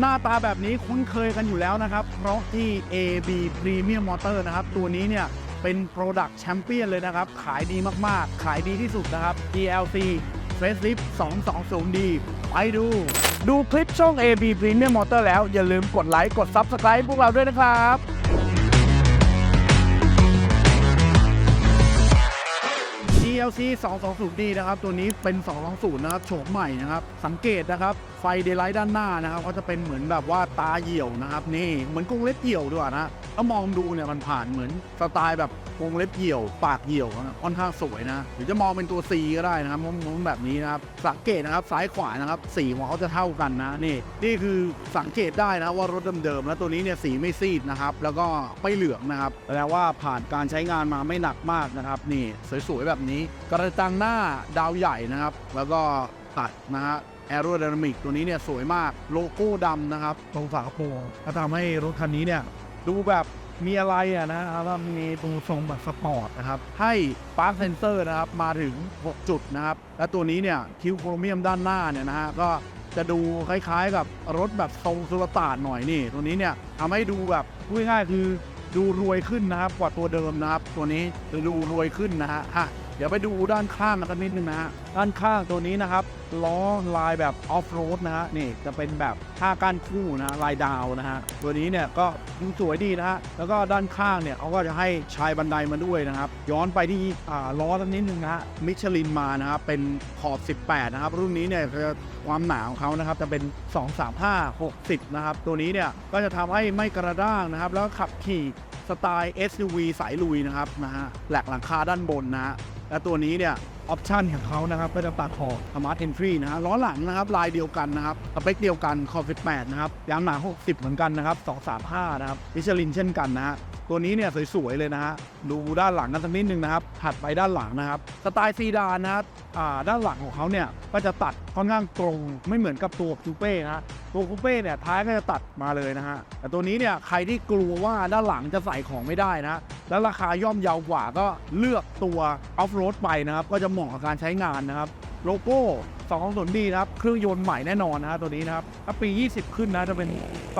หน้าตาแบบนี้คุ้นเคยกันอยู่แล้วนะครับ เพราะที่ AB Premium Motor นะครับ ตัวนี้เนี่ยเป็น Product Champion เลยนะครับ ขายดีมากๆ ขายดีที่สุดนะครับ DLC Facelift 220D ไปดู ดูคลิปช่อง AB Premium Motor แล้วอย่าลืมกดไลค์ กด Subscribe พวกเราด้วยนะครับ DLC 220D นะครับ ตัวนี้เป็น 220 นะครับ โฉมใหม่นะครับ สังเกตนะครับ ไฟเดย์ไลท์ด้านหน้านะครับ ก็จะเป็นเหมือนแบบว่าตาเหี่ยวนะครับ นี่ เหมือนกรงเล็บเหี่ยวด้วยนะ ถ้ามองดูเนี่ยมันผ่านเหมือนสไตล์แบบกรงเล็บเหี่ยว ปากเหี่ยวนะค่อนข้างสวยนะหรือจะมองเป็นตัว C ก็ได้นะครับมุมแบบนี้นะครับสังเกตนะครับซ้ายขวานะครับสีของเขาจะเท่ากันนะนี่นี่คือสังเกตได้นะว่ารถเดิมๆแล้วตัวนี้เนี่ยสีไม่ซีดนะครับแล้วก็ไม่เหลืองนะครับแปลว่าผ่านการใช้งานมาไม่หนักมากนะครับนี่สวยๆแบบนี้ กระจังหน้าดาวใหญ่นะครับ แล้วก็ตัดนะฮะแอโร d y นามิกตัวนี้เนี่ยสวยมากโลโก้ดำนะครับ ตรงฝากระโปรงก็ทำให้รถคันนี้เนี่ยดูแบบ มีอะไรอะนะแล้วมีตรงทรงแบบสปอร์ตนะครับ ให้ปาร์คเซนเซอร์นะครับ มาถึง 6 จุดนะครับ และตัวนี้เนี่ย คิวโครเมียมด้านหน้าเนี่ยนะฮะ ก็จะดูคล้ายๆกับรถแบบทรงสุลต่านหน่อยนี่ ตัวนี้เนี่ยทำให้ดูแบบพูดง่ายๆคือดูรวยขึ้นนะครับ กว่าตัวเดิมนะครับ ตัวนี้จะดูรวยขึ้นนะฮะ เดี๋ยวไปดูด้านข้างกันนิดนึงนะฮะด้านข้างตัวนี้นะครับล้อลายแบบออฟโรดนะฮะนี่จะเป็นแบบท่าก้านคู่นะลายดาวนะฮะตัวนี้เนี่ยก็ดูสวยดีนะฮะแล้วก็ด้านข้างเนี่ยเขาก็จะให้ชายบันไดมาด้วยนะครับ ย้อนไปที่ล้อสักนิดนึงนะฮะมิชลินมานะครับเป็นขอบ 18 นะครับ รุ่นนี้เนี่ยจะความหนาของเขานะครับจะเป็น 235 60 นะครับ ตัวนี้เนี่ยก็จะทำให้ไม่กระด้างนะครับ แล้วขับขี่สไตล์ SUV สายลุยนะครับนะฮะแหลกหลังคาด้านบนนะฮะ และตัวนี้เนี่ยออปชันของเขานะครับก็จะตัดขอบสมาร์ทเอนทรีนะฮะล้อหลังนะครับ ลายเดียวกันนะครับสเปคเดียวกันคอฟิตแปดนะครับยางหนา 60 เหมือนกันนะครับ235 นะครับมิชลินเช่นกันนะฮะ ตัวนี้เนี่ยสวยๆเลยนะฮะดูด้านหลังกันสักนิดนึงนะครับถัดไปด้านหลังนะครับสไตล์ซีดานนะครับด้านหลังของเขาเนี่ยก็จะตัดค่อนข้างตรงไม่เหมือนกับตัวคูเป้นะฮะตัวคูเป้เนี่ยท้ายก็จะตัดมาเลยนะฮะแต่ตัวนี้เนี่ยใครที่กลัวว่าด้านหลังจะใส่ของไม่ได้นะแล้วราคาย่อมเยาวกว่าก็เลือกตัวออฟโรดไปนะครับก็จะเหมาะกับการใช้งานนะครับ โลโก้220 d นะครับ เครื่องยนต์ใหม่แน่นอนนะฮะตัวนี้นะครับ ถ้าปี 20 ขึ้นนะจะเป็น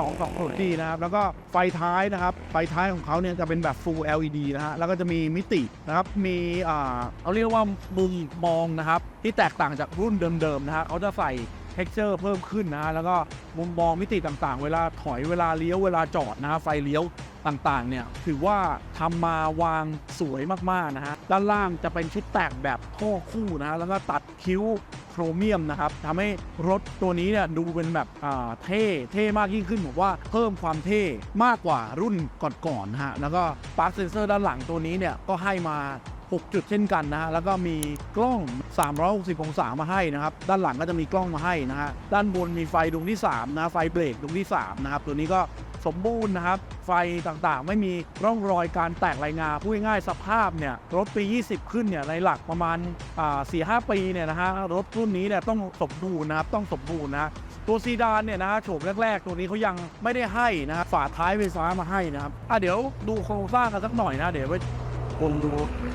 220 d นะครับ แล้วก็ไฟท้ายนะครับ ไฟท้ายของเขาเนี่ยจะเป็นแบบ Full LED นะฮะ แล้วก็จะมีมิตินะครับ มีอ่าเขาเรียกว่ามุมมองนะครับ ที่แตกต่างจากรุ่นเดิมๆนะฮะเขาจะใส่ texture เพิ่มขึ้นนะ แล้วก็มุมมองมิติต่างๆ เวลาถอยเวลาเลี้ยวเวลาจอดนะไฟเลี้ยว ต่างๆ เนี่ย ถือว่าทำมาวางสวยมากๆ นะฮะ ด้านล่างจะเป็นชุดแต่งแบบท่อคู่นะฮะ แล้วก็ตัดคิ้วโครเมียมนะครับทำให้รถตัวนี้เนี่ยดูเป็นแบบเท่เท่มากยิ่งขึ้นผมว่าเพิ่มความเท่มากกว่ารุ่นก่อนๆนะฮะ แล้วก็ปาร์คเซนเซอร์ด้านหลังตัวนี้เนี่ยก็ให้มา 6 จุดเช่นกันนะฮะ แล้วก็มีกล้อง 360 องศามาให้นะครับ ด้านหลังก็จะมีกล้องมาให้นะฮะ ด้านบนมีไฟดวงที่ 3 นะ ไฟเบรกดวงที่ 3 นะครับ ตัวนี้ก็ สมบูรณ์นะครับ ไฟต่างๆ ไม่มีร่องรอยการแตกรายงาพูดง่ายๆสภาพเนี่ยรถปี 20 ขึ้นเนี่ยในหลักประมาณอ่า4-5ปีเนี่ยนะฮะรถรุ่นนี้เนี่ยต้องสมบูรณ์นะครับต้องสมบูรณ์นะตัวซีดานเนี่ยนะฮะโฉมแรก ๆ ตัวนี้เขายังไม่ได้ให้นะครับฝาท้ายไฟฟ้ามาให้นะครับอะเดี๋ยวดูโครงสร้างกันสักหน่อยนะเดี๋ยวไปวนดู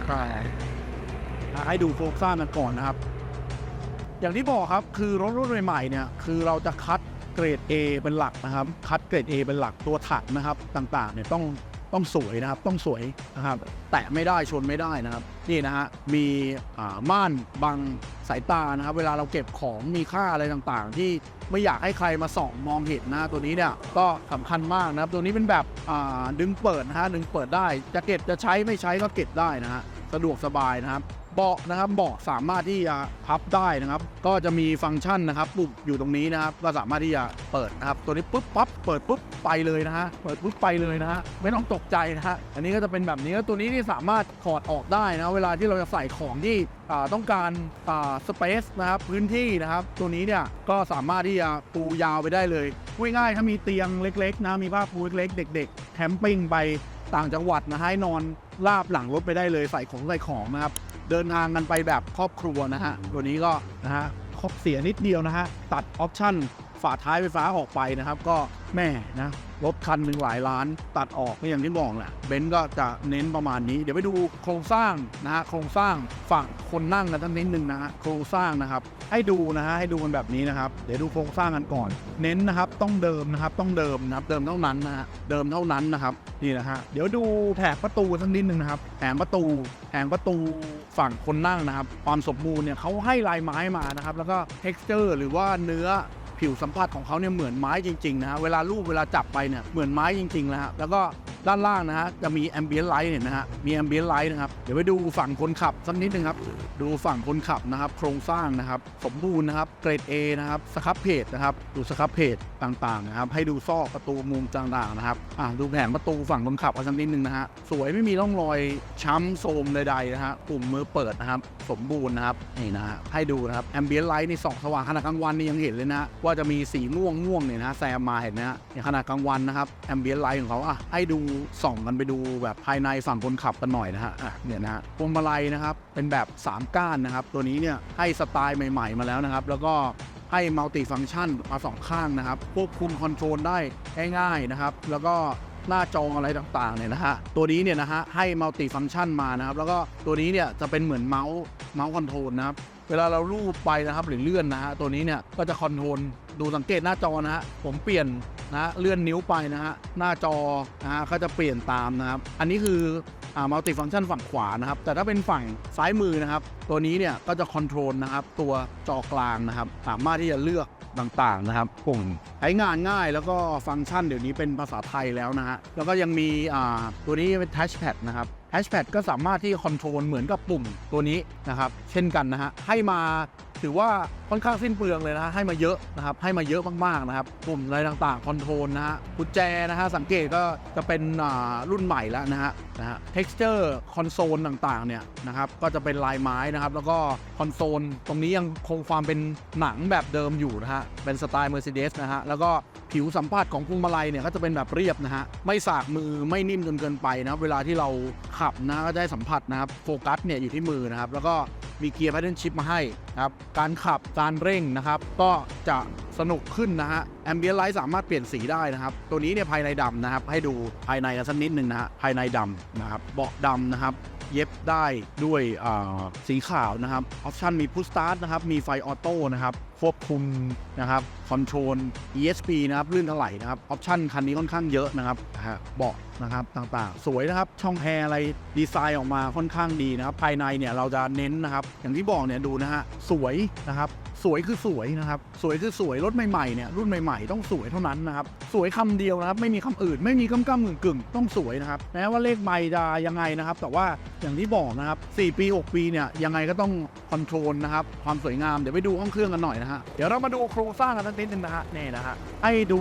ใช่ให้ดูโครงสร้างกันก่อนนะครับ อย่างที่บอกครับคือรถรุ่นใหม่ๆเนี่ยคือเราจะคัด เกรด A เป็นหลักนะครับ คัดเกรด A เป็นหลักตัวถังนะครับ ต่างๆเนี่ยต้องต้องสวยนะครับ ต้องสวยนะครับ แตะไม่ได้ชนไม่ได้นะครับ นี่นะฮะมีม่านบังสายตานะครับ เวลาเราเก็บของมีค่าอะไรต่างๆ ที่ไม่อยากให้ใครมาส่องมองเห็นนะตัวนี้เนี่ยก็สำคัญมากนะครับ ตัวนี้เป็นแบบดึงเปิดนะฮะดึงเปิดได้จะเก็บจะใช้ไม่ใช้ก็เก็บได้นะฮะสะดวกสบายนะครับ เบาะนะครับเบาะสามารถที่จะพับได้นะครับ ก็จะมีฟังก์ชันนะครับปุ่มอยู่ตรงนี้นะครับ ก็สามารถที่จะเปิดนะครับ ตัวนี้ปุ๊บปั๊บเปิดปุ๊บไปเลยนะฮะเปิดปุ๊บไปเลยนะฮะไม่ต้องตกใจนะฮะอันนี้ก็จะเป็นแบบนี้แล้วตัวนี้ที่สามารถถอดออกได้นะเวลาที่เราจะใส่ของที่ต้องการสเปซนะครับพื้นที่นะครับ ตัวนี้เนี่ยก็สามารถที่จะปูยาวไปได้เลยง่ายๆถ้ามีเตียงเล็ก ๆ นะมีผ้าปูเล็กๆเด็ก ๆแคมปิ้งไปต่างจังหวัดนะให้นอนราบหลังรถไปได้เลยใส่ของใส่ของนะครับ เดินทางกันไปแบบครอบครัวนะฮะ ตัวนี้ก็นะฮะครบเสียนิดเดียวนะฮะ ตัดออปชั่น ฝาท้ายไฟฟ้าออกไปนะครับ ก็แม่นะรถคันหนึ่งหลายล้านตัดออกก็อย่างที่บอกแหละเบนซ์ก็จะเน้นประมาณนี้ เดี๋ยวไปดูโครงสร้างนะฮะโครงสร้างฝั่งคนนั่งกันทั้งนิดนึงนะฮะโครงสร้างนะครับ ให้ดูนะฮะให้ดูกันแบบนี้นะครับเดี๋ยวดูโครงสร้างกันก่อน เน้นนะครับต้องเดิมนะครับต้องเดิมนะครับเดิมเท่านั้นนะฮะเดิมเท่านั้นนะครับนี่นะฮะเดี๋ยวดูแถบประตูสักนิดนึงนะครับแถบประตูแถบประตูฝั่งคนนั่งนะครับ ความสมบูรณ์เนี่ยเขาให้ลายไม้มานะครับแล้วก็ texture หรือว่าเนื้อ ผิวสัมผัสของเขาเนี่ยเหมือนไม้จริงๆนะฮะเวลาลูบเวลาจับไปเนี่ยเหมือนไม้จริงๆแล้วฮะแล้วก็ ด้านล่างนะฮะจะมีแอมเบียนไลท์เนี่ยนะฮะมีแอมเบียนไลท์นะครับเดี๋ยวไปดูฝั่งคนขับสักนิดนึงครับดูฝั่งคนขับนะครับ โครงสร้างนะครับสมบูรณ์นะครับเกรด A นะครับสครับเพจนะครับดูสครับเพจต่างๆนะครับให้ดูซอกประตูมุมต่างๆนะครับอะดูแผงประตูฝั่งคนขับกันสักนิดนึงนะฮะสวยไม่มีร่องรอยช้ำโทมใดๆนะฮะปุ่มมือเปิดนะครับสมบูรณ์นะครับนี่นะฮะให้ดูนะครับแอมเบียนไลท์ในส่องสว่างขณะกลางวันนี่ยังเห็นเลยนะว่าจะมีสีม่วงม่วงเนี่ยนะแซมมาเห็นไหมฮะในขณะกลางวันนะครับแอมเบียนไลท์ของเขาอะให้ดูส่องกันไปดูแบบภายในฝั่งคนขับกันหน่อยนะฮะอะเนี่ยนะฮะพวงมาลัยนะครับเป็นแบบ 3 ก้านนะครับ ตัวนี้เนี่ยให้สไตล์ใหม่ ๆ มาแล้วนะครับ แล้วก็ให้มัลติฟัง c t ชันมาสองข้างนะครับควบคุมคอนโทรลได้ง่ายๆนะครับ แล้วก็หน้าจออะไรต่างๆเนี่ยนะฮะ ตัวนี้เนี่ยนะฮะให้มัลติฟัง c t ชันมานะครับ แล้วก็ตัวนี้เนี่ยจะเป็นเหมือนเมาส์เมาส์คอนโทรลนะครับ เวลาเราลูบไปนะครับหรือเลื่อนนะฮะตัวนี้เนี่ยก็จะคอนโทรลดูสังเกตหน้าจอนะฮะผมเปลี่ยน นะฮะเลื่อนนิ้วไปนะฮะหน้าจอนะฮะก็จะเปลี่ยนตามนะครับ อันนี้คืออ่ามัลติฟัง c t ชันฝั่งขวานะครับ แต่ถ้าเป็นฝั่งซ้ายมือนะครับ ตัวนี้เนี่ยก็จะคอนโทรลนะครับ ตัวจอกลางนะครับ สามารถที่จะเลือกต่างๆนะครับปุ่มใช้งานง่ายแล้วก็ฟังก์ชันเดี๋ยวนี้เป็นภาษาไทยแล้วนะฮะ แล้วก็ยังมีอ่าตัวนี้เป็นทัชแพดนะครับแฮชแพดก็สามารถที่คอนโทรลเหมือนกับปุ่มตัวนี้นะครับ เช่นกันนะฮะ ให้มา ถือว่าค่อนข้างสิ้นเปลืองเลยนะให้มาเยอะนะครับให้มาเยอะมากๆนะครับปุ่มอะไรต่างๆคอนโทรลนะฮะกุญแจนะฮะสังเกตก็จะเป็นรุ่นใหม่แล้วนะฮะนะฮะ texture คอนโซลต่างๆเนี่ยนะครับก็จะเป็นลายไม้นะครับแล้วก็คอนโซลตรงนี้ยังคงความเป็นหนังแบบเดิมอยู่นะฮะเป็นสไตล์ Mercedes นะฮะแล้วก็ผิวสัมผัสของพวงมาลัยเนี่ยก็จะเป็นแบบเรียบนะฮะไม่สากมือไม่นิ่มจนเกินไปนะเวลาที่เราขับนะก็จะได้สัมผัสนะครับโฟกัสเนี่ยอยู่ที่มือนะครับแล้วก็ มีเกียร์แพทเทิร์นชิพมาให้นะครับ การขับการเร่งนะครับ ก็จะสนุกขึ้นนะฮะแอมเบียนไลท์สามารถเปลี่ยนสีได้นะครับ ตัวนี้เนี่ยภายในดำนะครับ ให้ดูภายในกันสักนิดหนึ่งนะฮะภายในดำนะครับเบาะดำนะครับเย็บได้ด้วยสีขาวนะครับออปชันมีพุ s สตาร์ทนะครับ มีไฟออโต้นะครับ ควบคุมนะครับคอนโทรล ESP นะครับลื่นถลายนะครับออปชันคันนี้ค่อนข้างเยอะนะครับฮะเบาะนะครับต่างๆ สวยนะครับช่องแอร์อะไรดีไซน์ออกมาค่อนข้างดีนะครับ ภายในเนี่ยเราจะเน้นนะครับ อย่างที่บอกเนี่ยดูนะฮะสวยนะครับสวยคือสวยนะครับ สวยคือสวยรถใหม่ๆเนี่ยรุ่นใหม่ๆ ต้องสวยเท่านั้นนะครับ สวยคำเดียวนะครับ ไม่มีคำอื่น ไม่มีกำกำกึ่งกึ่งต้องสวยนะครับแม้ว่าเลขไม่จะยังไงนะครับ แต่ว่าอย่างที่บอกนะครับ 4 ปี 6 ปีเนี่ยยังไงก็ต้องคอนโทรลนะครับความสวยงามเดี๋ยวไปดูห้องเครื่องกันหน่อยนะฮะ เดี๋ยวเรามาดูโครงสร้างกันสักนิดนึงนะฮะนี่นะฮะให้ดู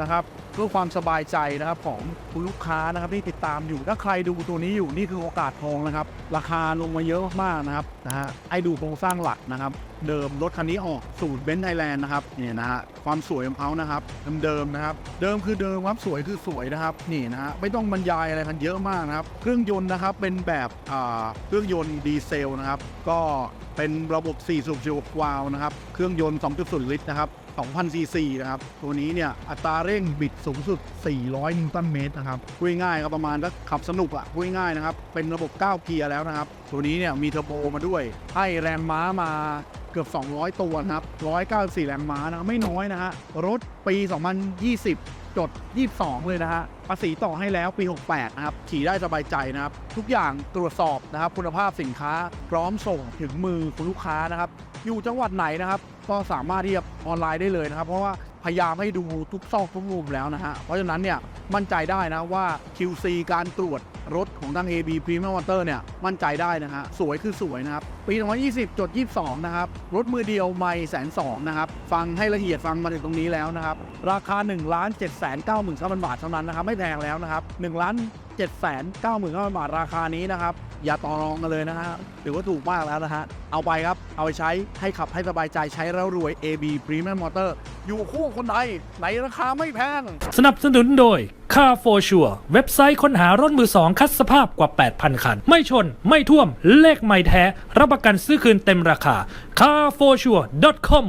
นะครับเพื่อความสบายใจนะครับของคุณลูกค้านะครับที่ติดตามอยู่ถ้าใครดูตัวนี้อยู่นี่คือโอกาสทองนะครับ ราคาลงมาเยอะมากๆนะครับนะฮะให้ดูโครงสร้างหลักนะครับ เดิมรถคันนี้ออกสูตรเบนซ์ไทยแลนด์นะครับเนี่ยนะฮะความสวยของเขานะครับเดิมๆนะครับเดิมคือเดิมครับสวยคือสวยนะครับนี่นะฮะไม่ต้องบรรยายอะไรกันเยอะมากนะครับ เครื่องยนต์นะครับเป็นแบบเครื่องยนต์ดีเซลนะครับก็ เป็นระบบ 4 สูบ16วาล์วนะครับ เครื่องยนต์ 2.0 ลิตรนะครับ 2,000ซีซีนะครับ ตัวนี้เนี่ย อัตราเร่งบิดสูงสุด 400 นิวตันเมตรนะครับพูดง่ายก็ประมาณถ้าขับสนุกอะพูดง่ายนะครับ เป็นระบบ 9 เกียร์แล้วนะครับ ตัวนี้เนี่ยมีเทอร์โบมาด้วย ให้แรงม้ามาเกือบ 200 ตัวนะครับ 194 แรงม้านะ ไม่น้อยนะฮะ รถปี 2020 จด 22 เลยนะฮะภาษีต่อให้แล้วปี 68 นะครับ ขี่ได้สบายใจนะครับ ทุกอย่างตรวจสอบนะครับ คุณภาพสินค้าพร้อมส่งถึงมือคุณลูกค้านะครับ อยู่จังหวัดไหนนะครับ ก็สามารถที่จะออนไลน์ได้เลยนะครับ เพราะว่าพยายามให้ดูทุกซอกทุกมุมแล้วนะฮะ เพราะฉะนั้นเนี่ยมั่นใจได้นะว่า QC การตรวจ รถของทาง AB Premium Motor เนี่ย มั่นใจได้นะฮะ สวยคือสวยนะครับ ปี 2020จด22 นะครับ รถมือเดียวไม่แสนสองนะครับ ฟังให้ละเอียดฟังมาถึงตรงนี้แล้วนะครับ ราคา 1 7 9 9 0 0 0 บาทเท่านั้นนะครับ ไม่แพงแล้วนะครับ1ล้าน7 9 9 0 0 0 บาทราคานี้นะครับ อย่าต่อรองกันเลยนะฮะถือว่าถูกมากแล้วนะฮะ เอาไปครับ เอาไปใช้ให้ขับให้สบายใจใช้แล้วรวย AB Premium Motor อยู่คู่คนใดในราคาไม่แพง สนับสนุนโดย Car for Sure เว็บไซต์ค้นหารถมือสองคัดสภาพกว่า 8,000 คัน ไม่ชนไม่ท่วมเลขไม่แท้ รับประกันซื้อคืนเต็มราคา carforsure.com